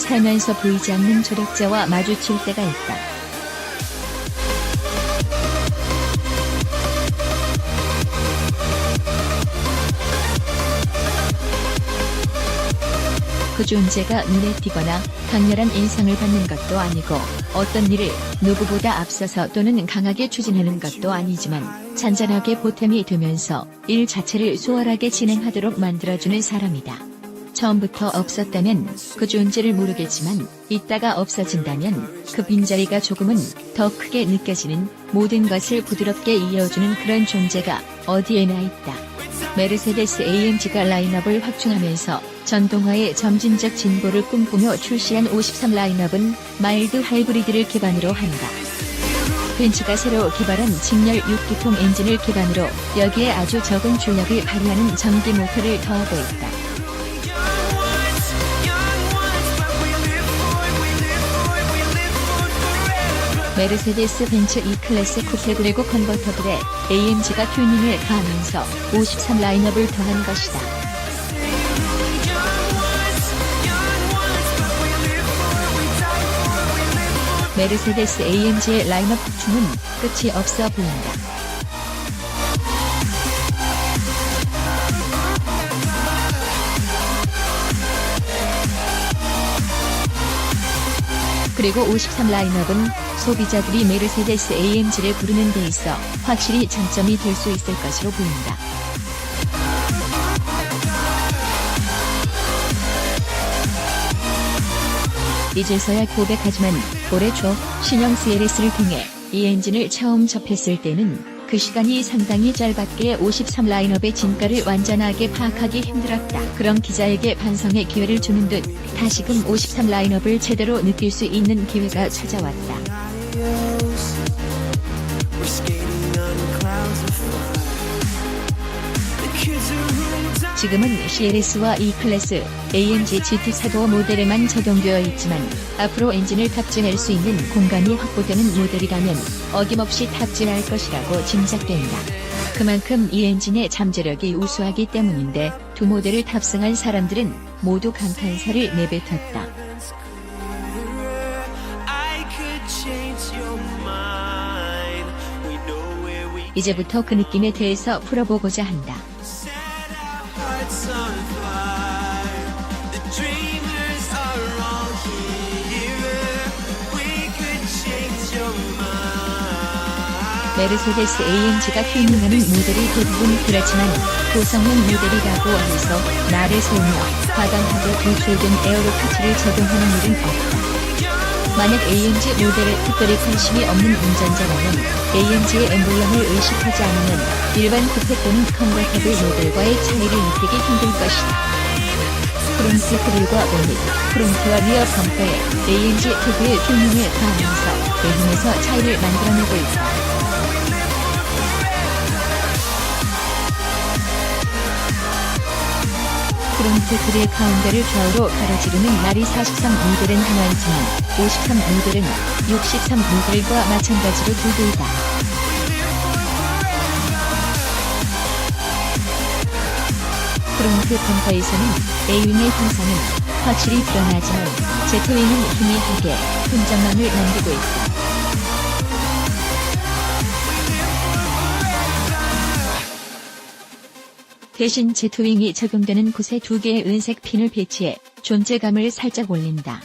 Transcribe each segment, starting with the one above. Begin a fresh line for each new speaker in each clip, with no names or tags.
살면서 보이지 않는 조력자와 마주칠 때가 있다. 그 존재가 눈에 띄거나 강렬한 인상을 받는 것도 아니고 어떤 일을 누구보다 앞서서 또는 강하게 추진하는 것도 아니지만 잔잔하게 보탬이 되면서 일 자체를 수월하게 진행하도록 만들어주는 사람이다. 처음부터 없었다면 그 존재를 모르겠지만 있다가 없어진다면 그 빈자리가 조금은 더 크게 느껴지는 모든 것을 부드럽게 이어주는 그런 존재가 어디에나 있다. 메르세데스 AMG가 라인업을 확충하면서 전동화의 점진적 진보를 꿈꾸며 출시한 53 라인업은 마일드 하이브리드를 기반으로 한다. 벤츠가 새로 개발한 직렬 6기통 엔진을 기반으로 여기에 아주 적은 출력을 발휘하는 전기 모터를 더하고 있다. 메르세데스 벤츠 E클래스 쿠페 그리고 컨버터블에 AMG가 튜닝을 가하면서 53 라인업을 더한 것이다. 메르세데스 AMG의 라인업 확충은 끝이 없어 보인다. 그리고 53 라인업은 소비자들이 메르세데스 AMG를 부르는 데 있어 확실히 장점이 될 수 있을 것으로 보인다. 이제서야 고백하지만 올해 초 신형 CLS를 통해 이 엔진을 처음 접했을 때는 그 시간이 상당히 짧았기에 53 라인업의 진가를 완전하게 파악하기 힘들었다. 그런 기자에게 반성의 기회를 주는 듯 다시금 53 라인업을 제대로 느낄 수 있는 기회가 찾아왔다. 지금은 CLS와 E클래스, AMG GT 사도 모델에만 적용되어 있지만 앞으로 엔진을 탑재할 수 있는 공간이 확보되는 모델이라면 어김없이 탑재할 것이라고 짐작된다. 그만큼 이 엔진의 잠재력이 우수하기 때문인데 두 모델을 탑승한 사람들은 모두 감탄사를 내뱉었다. 이제부터 그 느낌에 대해서 풀어보고자 한다. 메르세데스 AMG가 튜닝하는 모델이 대부분 그렇지만 고성능 모델이라고 해서 날을 세우며 과감하게 도출된 에어로파츠를 적용하는 일은 없다. 만약 AMG 모델에 특별히 관심이 없는 운전자라면 AMG의 엠블럼을 의식하지 않으면 일반 쿠페 또는 컨버터블 모델과의 차이를 느끼기 힘들 것이다. 프론트 그릴과 보닛, 프론트와 리어 범퍼에 AMG 특유의 튜닝을 가하면서 내힘에서 차이를 만들어내고 있다. 프론트 그릴 가운데를 좌우로 가로지르는 날이 43 모델은 하나이지만 53 모델은 63 모델과 마찬가지로 두 개이다. 프론트 범퍼에서는 A윙의 형상은 확실히 드러나지만 제트윙은 희미하게 흔적만을 남기고 있다. 대신 제트윙이 적용되는 곳에 두 개의 은색 핀을 배치해 존재감을 살짝 올린다.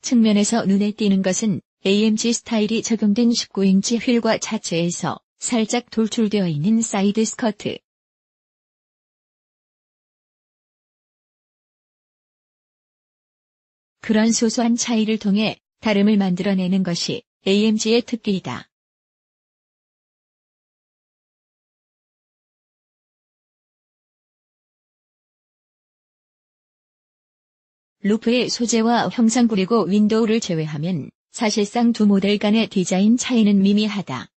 측면에서 눈에 띄는 것은 AMG 스타일이 적용된 19인치 휠과 차체에서 살짝 돌출되어 있는 사이드 스커트. 그런 소소한 차이를 통해 다름을 만들어내는 것이 AMG의 특기이다. 루프의 소재와 형상 그리고 윈도우를 제외하면 사실상 두 모델 간의 디자인 차이는 미미하다.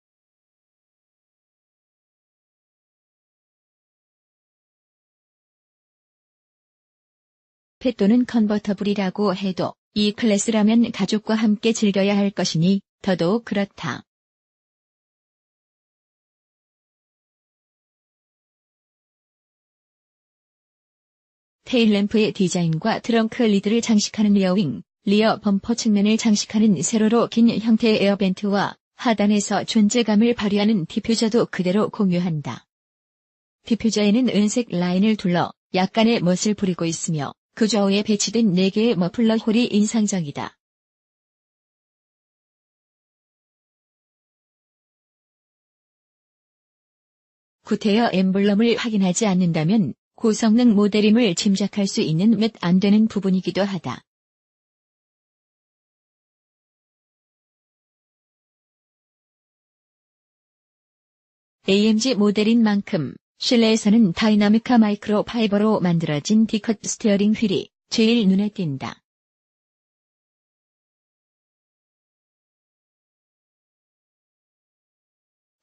펫 또는 컨버터블이라고 해도 이 클래스라면 가족과 함께 즐겨야 할 것이니 더더욱 그렇다. 테일램프의 디자인과 트렁크 리드를 장식하는 리어윙, 리어 범퍼 측면을 장식하는 세로로 긴 형태의 에어벤트와 하단에서 존재감을 발휘하는 디퓨저도 그대로 공유한다. 디퓨저에는 은색 라인을 둘러 약간의 멋을 부리고 있으며 그 좌우에 배치된 4개의 머플러 홀이 인상적이다. 구테어 엠블럼을 확인하지 않는다면 고성능 모델임을 짐작할 수 있는 몇 안 되는 부분이기도 하다. AMG 모델인 만큼 실내에서는 다이나미카 마이크로 파이버로 만들어진 디컷 스티어링 휠이 제일 눈에 띈다.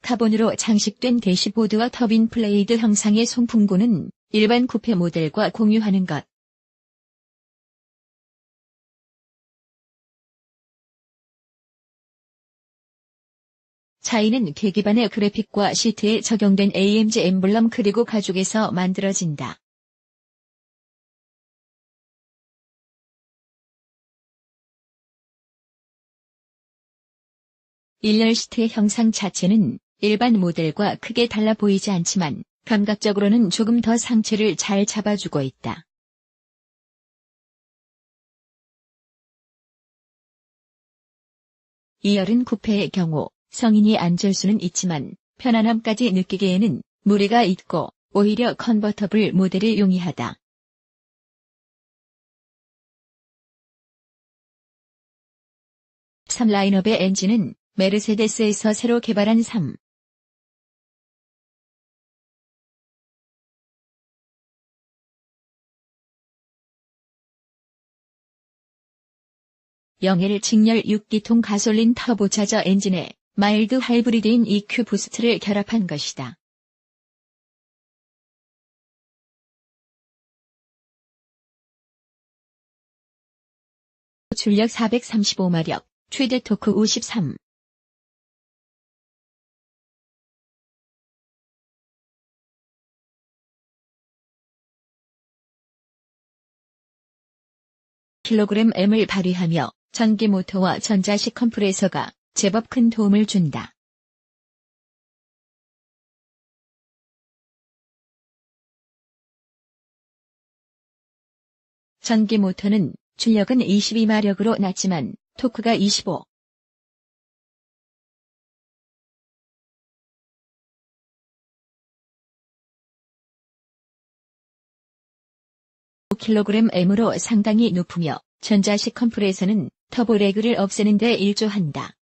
카본으로 장식된 대시보드와 터빈 플레이드 형상의 송풍구는 일반 쿠페 모델과 공유하는 것. 차이는 계기반의 그래픽과 시트에 적용된 AMG 엠블럼 그리고 가죽에서 만들어진다. 일렬 시트의 형상 자체는 일반 모델과 크게 달라 보이지 않지만 감각적으로는 조금 더 상체를 잘 잡아주고 있다. 이열은 쿠페의 경우 성인이 앉을 수는 있지만 편안함까지 느끼기에는 무리가 있고 오히려 컨버터블 모델을 용이하다. 삼 라인업의 엔진은 메르세데스에서 새로 개발한 3. 영일 직렬 6기통 가솔린 터보차저 엔진에 마일드 하이브리드인 EQ 부스트를 결합한 것이다. 출력 435마력, 최대 토크 53. 킬로그램 M을 발휘하며 전기 모터와 전자식 컴프레서가 제법 큰 도움을 준다. 전기 모터는 출력은 22마력으로 낮지만 토크가 25. 킬로그램 M으로 상당히 높으며 전자식 컴프레서는 터보레그를 없애는 데 일조한다.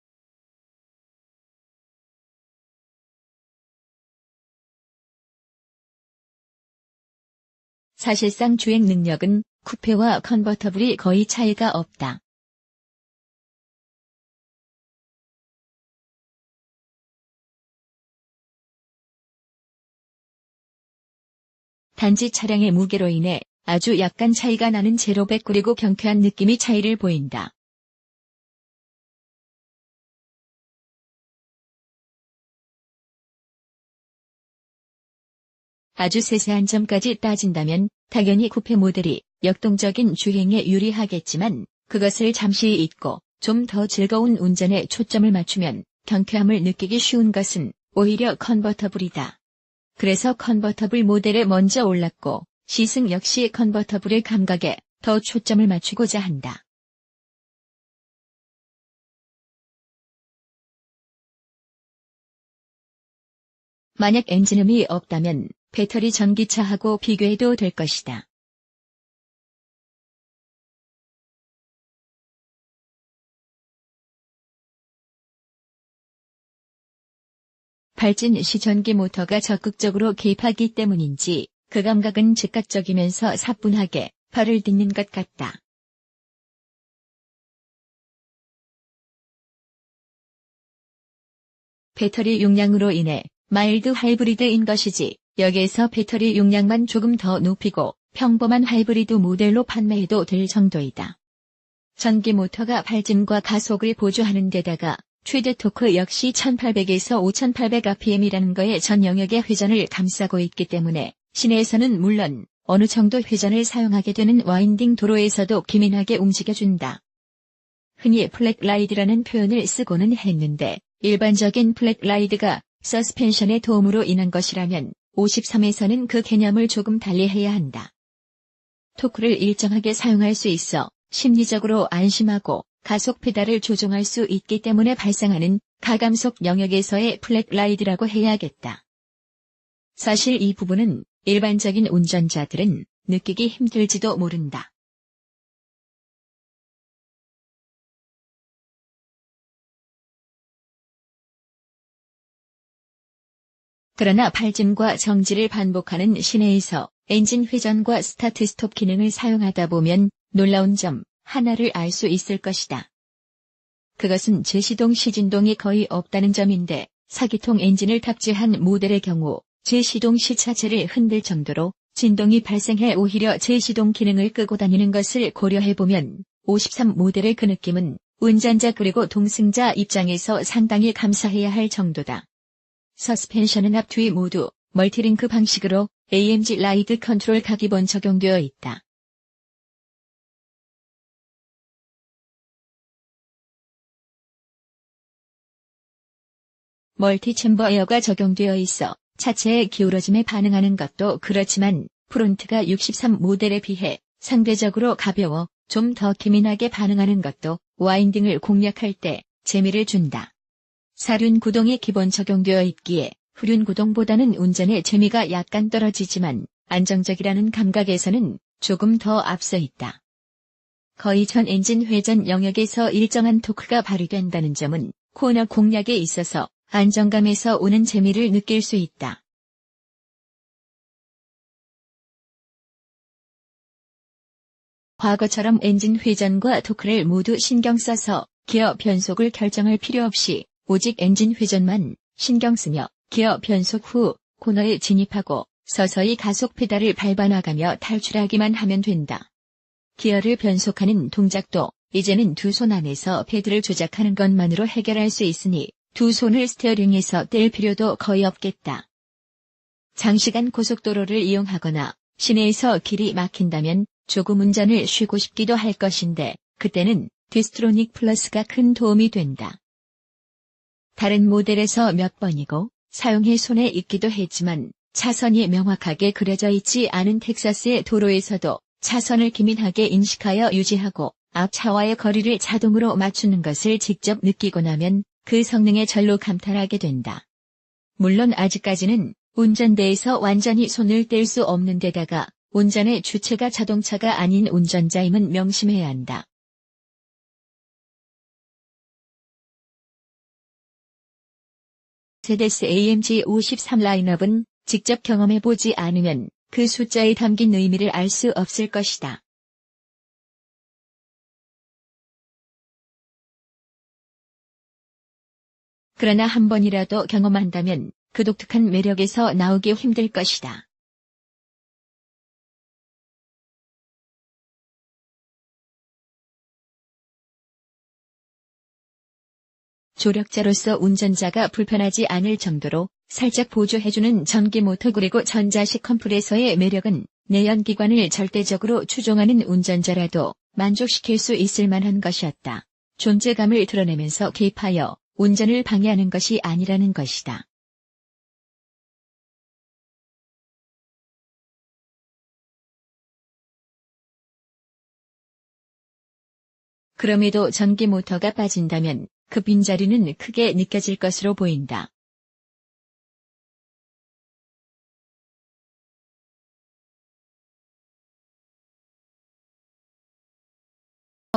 사실상 주행 능력은 쿠페와 컨버터블이 거의 차이가 없다. 단지 차량의 무게로 인해 아주 약간 차이가 나는 제로백 그리고 경쾌한 느낌이 차이를 보인다. 아주 세세한 점까지 따진다면 당연히 쿠페 모델이 역동적인 주행에 유리하겠지만 그것을 잠시 잊고 좀 더 즐거운 운전에 초점을 맞추면 경쾌함을 느끼기 쉬운 것은 오히려 컨버터블이다. 그래서 컨버터블 모델에 먼저 올랐고 시승 역시 컨버터블의 감각에 더 초점을 맞추고자 한다. 만약 엔진음이 없다면 배터리 전기차하고 비교해도 될 것이다. 발진 시 전기 모터가 적극적으로 개입하기 때문인지 그 감각은 즉각적이면서 사뿐하게 발을 딛는 것 같다. 배터리 용량으로 인해 마일드 하이브리드인 것이지 여기에서 배터리 용량만 조금 더 높이고 평범한 하이브리드 모델로 판매해도 될 정도이다. 전기 모터가 발진과 가속을 보조하는 데다가 최대 토크 역시 1800에서 5800rpm이라는 거에 전 영역의 회전을 감싸고 있기 때문에 시내에서는 물론 어느 정도 회전을 사용하게 되는 와인딩 도로에서도 기민하게 움직여준다. 흔히 플랫라이드라는 표현을 쓰고는 했는데 일반적인 플랫라이드가 서스펜션의 도움으로 인한 것이라면 53에서는 그 개념을 조금 달리 해야 한다. 토크를 일정하게 사용할 수 있어 심리적으로 안심하고 가속 페달을 조종할 수 있기 때문에 발생하는 가감속 영역에서의 플랫라이드라고 해야겠다. 사실 이 부분은 일반적인 운전자들은 느끼기 힘들지도 모른다. 그러나 발진과 정지를 반복하는 시내에서 엔진 회전과 스타트 스톱 기능을 사용하다 보면 놀라운 점 하나를 알 수 있을 것이다. 그것은 제시동 시진동이 거의 없다는 점인데 사기통 엔진을 탑재한 모델의 경우 제시동 시 자체를 흔들 정도로 진동이 발생해 오히려 제시동 기능을 끄고 다니는 것을 고려해보면 53 모델의 그 느낌은 운전자 그리고 동승자 입장에서 상당히 감사해야 할 정도다. 서스펜션은 앞뒤 모두 멀티링크 방식으로 AMG 라이드 컨트롤 가 기본 적용되어 있다. 멀티 챔버 에어가 적용되어 있어 차체의 기울어짐에 반응하는 것도 그렇지만 프론트가 63 모델에 비해 상대적으로 가벼워 좀 더 기민하게 반응하는 것도 와인딩을 공략할 때 재미를 준다. 사륜 구동이 기본 적용되어 있기에 후륜 구동보다는 운전의 재미가 약간 떨어지지만 안정적이라는 감각에서는 조금 더 앞서 있다. 거의 전 엔진 회전 영역에서 일정한 토크가 발휘된다는 점은 코너 공략에 있어서 안정감에서 오는 재미를 느낄 수 있다. 과거처럼 엔진 회전과 토크를 모두 신경 써서 기어 변속을 결정할 필요 없이 오직 엔진 회전만 신경 쓰며 기어 변속 후 코너에 진입하고 서서히 가속 페달을 밟아나가며 탈출하기만 하면 된다. 기어를 변속하는 동작도 이제는 두 손 안에서 패드를 조작하는 것만으로 해결할 수 있으니 두 손을 스티어링에서 뗄 필요도 거의 없겠다. 장시간 고속도로를 이용하거나 시내에서 길이 막힌다면 조금 운전을 쉬고 싶기도 할 것인데 그때는 디스트로닉 플러스가 큰 도움이 된다. 다른 모델에서 몇 번이고 사용해 손에 있기도 했지만 차선이 명확하게 그려져 있지 않은 텍사스의 도로에서도 차선을 기민하게 인식하여 유지하고 앞 차와의 거리를 자동으로 맞추는 것을 직접 느끼고 나면 그 성능에 절로 감탄하게 된다. 물론 아직까지는 운전대에서 완전히 손을 뗄 수 없는 데다가 운전의 주체가 자동차가 아닌 운전자임은 명심해야 한다. 세데스 AMG 53 라인업은 직접 경험해보지 않으면 그 숫자에 담긴 의미를 알 수 없을 것이다. 그러나 한 번이라도 경험한다면 그 독특한 매력에서 나오기 힘들 것이다. 조력자로서 운전자가 불편하지 않을 정도로 살짝 보조해주는 전기 모터 그리고 전자식 컴프레서의 매력은 내연기관을 절대적으로 추종하는 운전자라도 만족시킬 수 있을 만한 것이었다. 존재감을 드러내면서 개입하여 운전을 방해하는 것이 아니라는 것이다. 그럼에도 전기 모터가 빠진다면 그 빈자리는 크게 느껴질 것으로 보인다.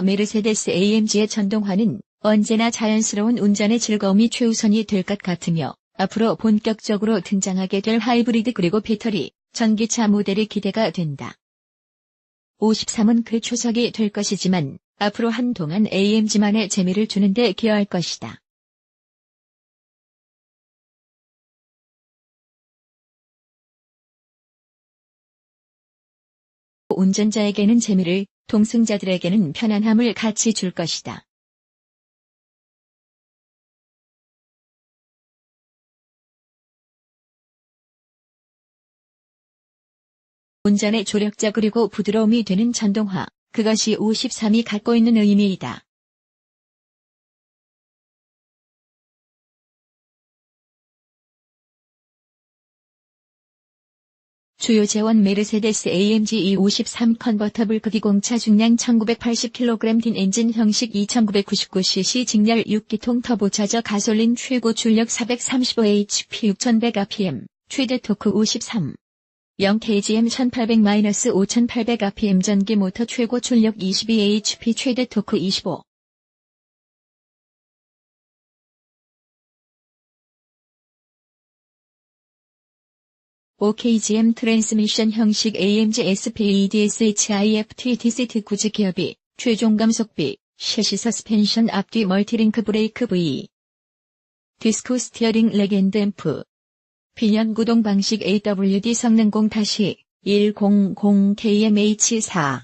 메르세데스 AMG의 전동화는 언제나 자연스러운 운전의 즐거움이 최우선이 될 것 같으며 앞으로 본격적으로 등장하게 될 하이브리드 그리고 배터리, 전기차 모델이 기대가 된다. 53은 그 초석이 될 것이지만 앞으로 한동안 AMG만의 재미를 주는데 기여할 것이다. 운전자에게는 재미를, 동승자들에게는 편안함을 같이 줄 것이다. 운전의 조력자 그리고 부드러움이 되는 전동화, 그것이 53이 갖고 있는 의미이다. 주요 재원 메르세데스 AMG E53 컨버터블 극이공차 중량 1980kg 딘 엔진 형식 2999cc 직렬 6기통 터보 차저 가솔린 최고 출력 435hp 6100rpm 최대 토크 53 0kgm 1800-5800rpm 전기 모터 최고 출력 22hp 최대 토크 25 OKGM 트랜스미션 형식 AMG SPEDSHIFT DCT 구지 기업이 최종 감속비, 셰시 서스펜션 앞뒤 멀티링크 브레이크 V 디스코 스티어링 레겐드 앰프 비년 구동 방식 AWD 성능 0-100KMH4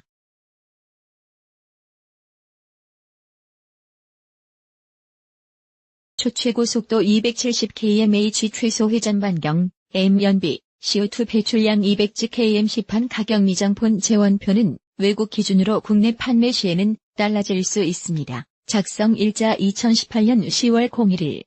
초최고 속도 270kmh 최소 회전 반경 M 연비 CO2 배출량 200gkm 시판 가격 미장폰 재원표는 외국 기준으로 국내 판매 시에는 달라질 수 있습니다. 작성 일자 2018년 10월 01일